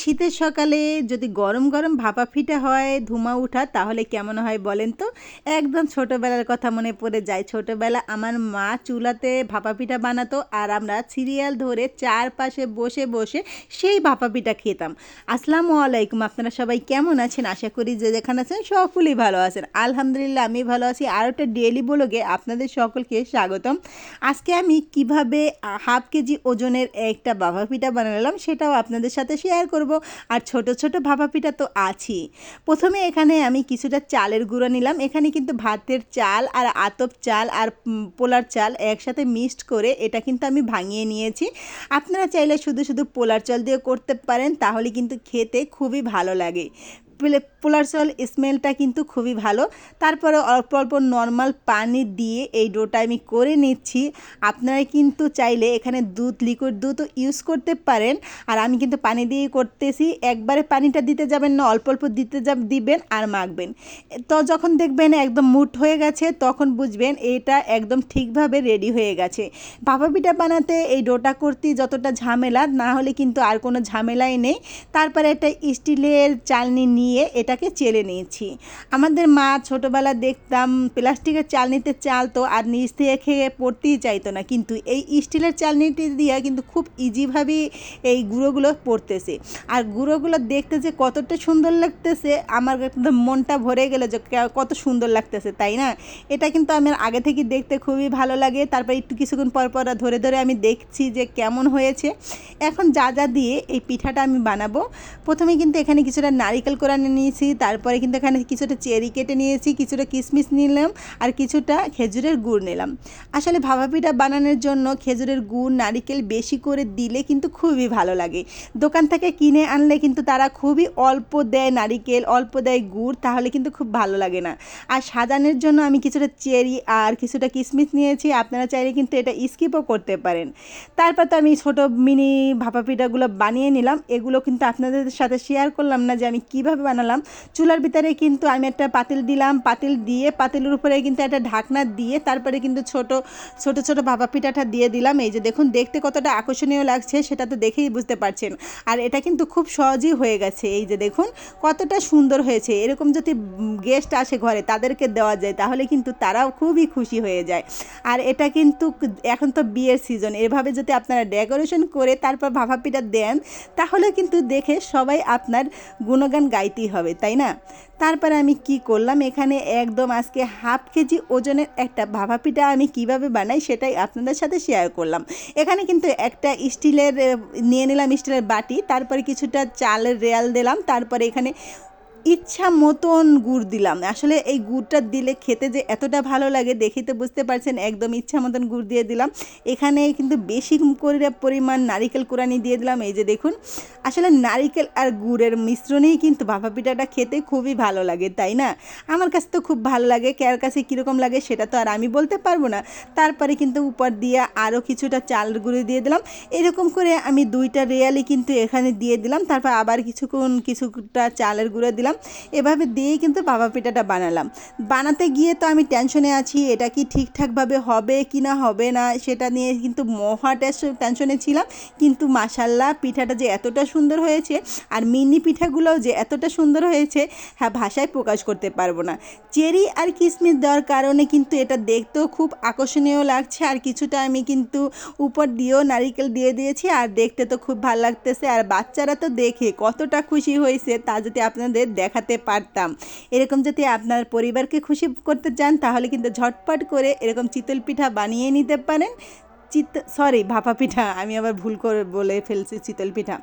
শীতের সকালে যদি গরম গরম ভাপা পিঠা হয়, ধুমা উঠা, তাহলে কেমন হয় বলেন তো? একদম ছোটোবেলার কথা মনে পড়ে যায়। ছোটোবেলা আমার মা চুলাতে ভাপা পিঠা বানাতো আর আমরা সিরিয়াল ধরে চারপাশে বসে বসে সেই ভাপা পিঠা খেতাম। আসসালামু আলাইকুম, আপনারা সবাই কেমন আছেন? আশা করি যে যেখানে আছেন সকলেই ভালো আছেন। আলহামদুলিল্লাহ, আমি ভালো আছি। আর একটা ডেলি ব্লগে আপনাদের সকলকে স্বাগতম। আজকে আমি কীভাবে হাফ কেজি ওজনের একটা ভাপা পিঠা বানালাম, সেটাও আপনাদের সাথে শেয়ার করব। আর ছোট ছোট ভাপা পিঠা তো আছি। প্রথমে এখানে আমি কিছুটা চালের গুঁড়ো নিলাম। এখানে কিন্তু ভাতের চাল আর আতপ চাল আর পোলার চাল একসাথে মিক্সড করে এটা কিন্তু আমি ভাঙিয়ে নিয়েছি। আপনারা চাইলে শুধু শুধু পোলার চাল দিয়ে করতে পারেন, তাহলে কিন্তু খেতে খুবই ভালো লাগে। পোলার চাল স্মেলটা কিন্তু খুবই ভালো। তারপরে অল্প অল্প নর্মাল পানি দিয়ে এই ডোটা আমি করে নিচ্ছি। আপনারা কিন্তু চাইলে এখানে দুধ লিকুইড দুধও ইউজ করতে পারেন। আর আমি কিন্তু পানি দিয়ে করতেছি। একবারে পানিটা দিতে যাবেন না, অল্প অল্প দিতে যাব দিবেন আর মাখবেন। তো যখন দেখবেন একদম মুঠ হয়ে গেছে, তখন বুঝবেন এটা একদম ঠিকভাবে রেডি হয়ে গেছে। ভাপা পিঠা বানাতে এই ডোটা করতে যতটা ঝামেলা, না হলে কিন্তু আর কোনো ঝামেলাই নেই। তারপরে একটা স্টিলের চালনি নিয়ে এটাকে চেলে নিয়েছি। আমাদের মা ছোটোবেলা দেখতাম প্লাস্টিকের চালনিতে চালতো আর নিচ থেকে খেয়ে পড়তেই চাইতো না। কিন্তু এই স্টিলের চালনিটি দিয়ে কিন্তু খুব ইজিভাবেই এই গুঁড়োগুলো পড়তেছে। আর গুঁড়োগুলো দেখতে যে কতটা সুন্দর লাগতেছে, আমার মনটা ভরে গেল যে কত সুন্দর লাগতেছে, তাই না? এটা কিন্তু আমার আগে থেকে দেখতে খুবই ভালো লাগে। তারপর একটু কিছুক্ষণ পর পর ধরে ধরে আমি দেখছি যে কেমন হয়েছে। এখন যা যা দিয়ে এই পিঠাটা আমি বানাবো, প্রথমে কিন্তু এখানে কিছুটা নারিকেল কোরানো নিয়েছি, তারপরে কিন্তু এখানে কিছুটা চেরি কেটে নিয়েছি, কিছুটা কিশমিশ নিলাম আর কিছুটা খেজুরের গুড় নিলাম। আসলে ভাপা পিঠা বানানোর জন্য খেজুরের গুড় নারিকেল বেশি করে দিলে কিন্তু খুবই ভালো লাগে। দোকান থেকে কিনে আনলে কিন্তু তারা খুবই অল্প দেয় নারিকেল, অল্প দেয় গুড়, তাহলে কিন্তু খুব ভালো লাগে না। আর সাজানোর জন্য আমি কিছুটা চেরি আর কিছুটা কিশমিশ নিয়েছি, আপনারা চাইলে কিন্তু এটা স্কিপও করতে পারেন। তারপর তো আমি ছোটো মিনি ভাপা পিঠাগুলো বানিয়ে নিলাম, এগুলো কিন্তু আপনাদের সাথে শেয়ার করলাম না যে আমি কীভাবে বানালাম। চুলার ভিতরে কিন্তু আমি একটা পাতিল দিলাম, পাতিল দিয়ে পাতিলের উপরে কিন্তু একটা ঢাকনা দিয়ে তারপরে কিন্তু ছোট ছোট ছোট ভাপা পিঠাটা দিয়ে দিলাম। এই যে দেখুন, দেখতে কতটা আকর্ষণীয় লাগছে, সেটা তো দেখেই বুঝতে পারছেন। আর এটা কিন্তু খুব সহজেই হয়ে গেছে। এই যে দেখুন, কতটা সুন্দর হয়েছে। এরকম যদি গেস্ট আসে ঘরে, তাদেরকে দেওয়া যায়, তাহলে কিন্তু তারাও খুবই খুশি হয়ে যায়। আর এটা কিন্তু এখন তো বিয়ের সিজন এভাবে যদি আপনারা ডেকোরেশন করে তারপর ভাপা পিঠা দেন, তাহলে কিন্তু দেখে সবাই আপনার গুণগান গাইতেই হবে, তাই না? তারপরে আমি কি করলাম? এখানে একদম আজকে হাফ কেজি ওজনের একটা ভাপা পিঠা আমি কীভাবে বানাই সেটাই আপনাদের সাথে শেয়ার করলাম। এখানে কিন্তু একটা স্টিলের নিয়ে নিলাম স্টিলের বাটি, তারপরে কিছুটা চালের রেয়াল দিলাম, তারপরে এখানে ইচ্ছা মতন গুড় দিলাম। আসলে এই গুড়টা দিলে খেতে যে এতটা ভালো লাগে দেখেই তো বুঝতে পারছেন, একদম ইচ্ছা মতন গুড় দিয়ে দিলাম। এখানে কিন্তু বেশি করে পরিমাণ নারিকেল কোরানি দিয়ে দিলাম, এই যে দেখুন। আসলে নারিকেল আর গুড়ের মিশ্রণেই কিন্তু ভাপা পিঠাটা খেতে খুবই ভালো লাগে, তাই না? আমার কাছে তো খুব ভালো লাগে, কার কাছে কীরকম লাগে সেটা তো আর আমি বলতে পারব না। তারপরে কিন্তু উপর দিয়ে আরও কিছুটা চাল গুঁড়ো দিয়ে দিলাম। এরকম করে আমি দুইটা রেয়ালি কিন্তু এখানে দিয়ে দিলাম। তারপর আবার কিছুক্ষণ, কিছুটা চালের গুঁড়ো দিলাম। এভাবে দিয়েই কিন্তু বাবা পিঠাটা বানালাম। বানাতে গিয়ে তো আমি টেনশনে আছি, এটা কি ঠিকঠাকভাবে হবে কি না হবে না, সেটা নিয়ে কিন্তু মহা টেনশনে ছিলাম। কিন্তু মাসাল্লাহ পিঠাটা যে এতটা সুন্দর হয়েছে আর মিনি পিঠাগুলোও যে এতটা সুন্দর হয়েছে হ্যাঁ ভাষায় প্রকাশ করতে পারব না। চেরি আর কিসমিস দেওয়ার কারণে কিন্তু এটা দেখতেও খুব আকর্ষণীয় লাগছে। আর কিছুটা আমি কিন্তু উপর দিয়েও নারিকেল দিয়ে দিয়েছি আর দেখতে তো খুব ভালো লাগতেছে। আর বাচ্চারা তো দেখে কতটা খুশি হয়েছে, তা যদি আপনাদের দেখাতে পারতাম। এরকম যদি আপনার পরিবারকে খুশি করতে চান, তাহলে কিন্তু ঝটপট করে এরকম চিতল পিঠা বানিয়ে নিতে পারেন। চিত সরি ভাপা পিঠা, আমি আবার ভুল করে বলে ফেলছি, চিতল পিঠা।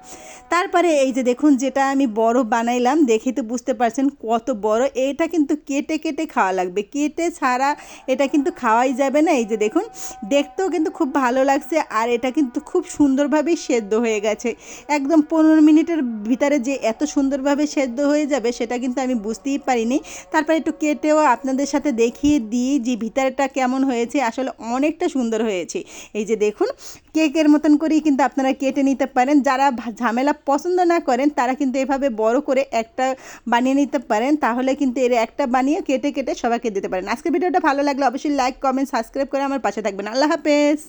তারপরে এই যে দেখুন, যেটা আমি বড় বানাইলাম, দেখে তো বুঝতে পারছেন কত বড়, এটা কিন্তু কেটে কেটে খাওয়া লাগবে। কেটে ছাড়া এটা কিন্তু খাওয়াই যাবে না। এই যে দেখুন, দেখতেও কিন্তু খুব ভালো লাগছে আর এটা কিন্তু খুব সুন্দরভাবেই সেদ্ধ হয়ে গেছে। একদম পনেরো মিনিটের ভিতরে যে এত সুন্দরভাবে সেদ্ধ হয়ে যাবে, সেটা কিন্তু আমি বুঝতেই পারিনি। তারপরে একটু কেটেও আপনাদের সাথে দেখিয়ে দিই যে ভিতরটা কেমন হয়েছে। আসলে অনেকটা সুন্দর হয়েছে। এই যে দেখুন, কেকের মতন করেই কিন্তু আপনারা কেটে নিতে পারেন। যারা ঝামেলা পছন্দ না করেন, তারা কিন্তু এভাবে বড় করে একটা বানিয়ে নিতে পারেন। তাহলে কিন্তু এর একটা বানিয়ে কেটে কেটে সবাইকে দিতে পারেন। আজকের ভিডিওটা ভালো লাগলে অবশ্যই লাইক কমেন্ট সাবস্ক্রাইব করে আমার পাশে থাকবেন। আল্লাহ হাফেজ।